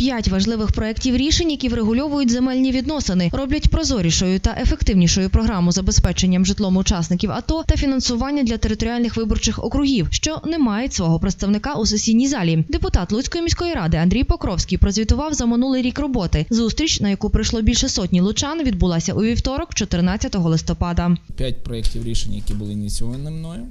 П'ять важливих проєктів рішень, які врегульовують земельні відносини, роблять прозорішою та ефективнішою програму забезпеченням житлом учасників АТО та фінансування для територіальних виборчих округів, що не мають свого представника у сесійній залі. Депутат Луцької міської ради Андрій Покровський прозвітував за минулий рік роботи. Зустріч, на яку прийшло більше сотні лучан, відбулася у вівторок, 14 листопада. П'ять проєктів рішень, які були ініційовані мною.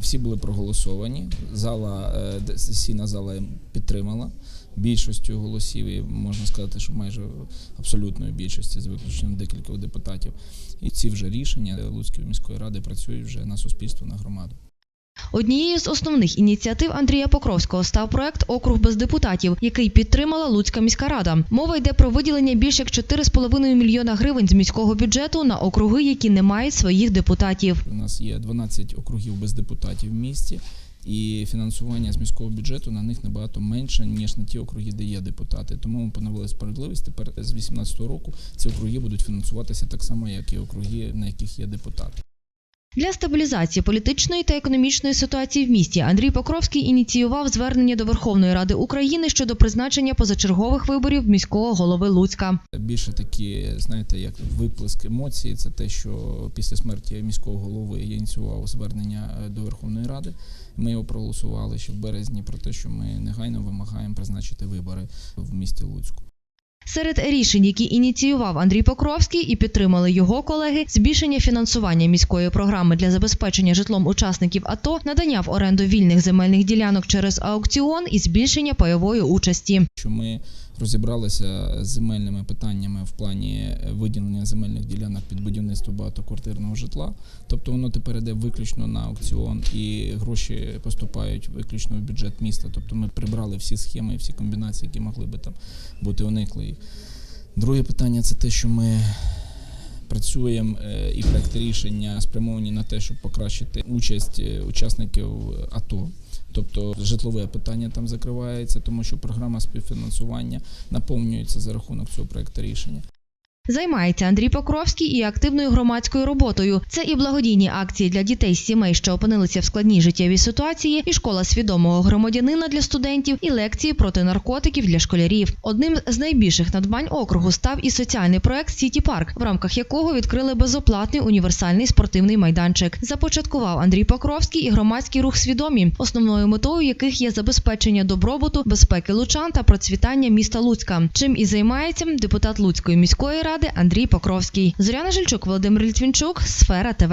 Всі були проголосовані. Зала е, сесійна зала підтримала більшістю голосів, і можна сказати, що майже абсолютної більшості, з виключенням декількох депутатів. І ці вже рішення Луцької міської ради працюють вже на суспільство, на громаду. Однією з основних ініціатив Андрія Покровського став проект Округ без депутатів, який підтримала Луцька міська рада. Мова йде про виділення більш як 4,5 мільйона гривень з міського бюджету на округи, які не мають своїх депутатів. У нас є 12 округів без депутатів в місті, і фінансування з міського бюджету на них набагато менше, ніж на ті округи, де є депутати. Тому ми поновили справедливість. Тепер з 2018 року ці округи будуть фінансуватися так само, як і округи, на яких є депутати. Для стабілізації політичної та економічної ситуації в місті Андрій Покровський ініціював звернення до Верховної Ради України щодо призначення позачергових виборів міського голови Луцька. Більше такі, знаєте, як виплеск емоцій, це те, що після смерті міського голови я ініціював звернення е, до Верховної Ради. Ми його проголосували ще в березні про те, що ми негайно вимагаємо призначити вибори в місті Луцьку. Серед рішень, які ініціював Андрій Покровський і підтримали його колеги, збільшення фінансування міської програми для забезпечення житлом учасників АТО, надання в оренду вільних земельних ділянок через аукціон і збільшення пайової участі. що ми розібралися з земельними питаннями в плані виділення земельних ділянок під будівництво багатоквартирного житла. Тобто воно тепер йде виключно на аукціон і гроші поступають виключно в бюджет міста. Тобто ми прибрали всі схеми, всі комбінації, які могли би там бути уникли. Друге питання це те, що ми працюємо е, і проекти рішення спрямовані на те, щоб покращити участь е, учасників АТО. Тобто житлове питання там закривається, тому що програма співфінансування наповнюється за рахунок цього проекту рішення. Займається Андрій Покровський і активною громадською роботою. Це і благодійні акції для дітей з сімей, що опинилися в складній життєвій ситуації, і школа свідомого громадянина для студентів, і лекції проти наркотиків для школярів. Одним з найбільших надбань округу став і соціальний проект Сіті Парк, в рамках якого відкрили безоплатний універсальний спортивний майданчик. Започаткував Андрій Покровський і громадський рух свідомі, основною метою яких є забезпечення добробуту, безпеки лучан та процвітання міста Луцька. Чим і займається депутат Луцької міської ради Андрій Покровський. Зоряна Жильчук, Володимир Літвінчук, Сфера ТВ.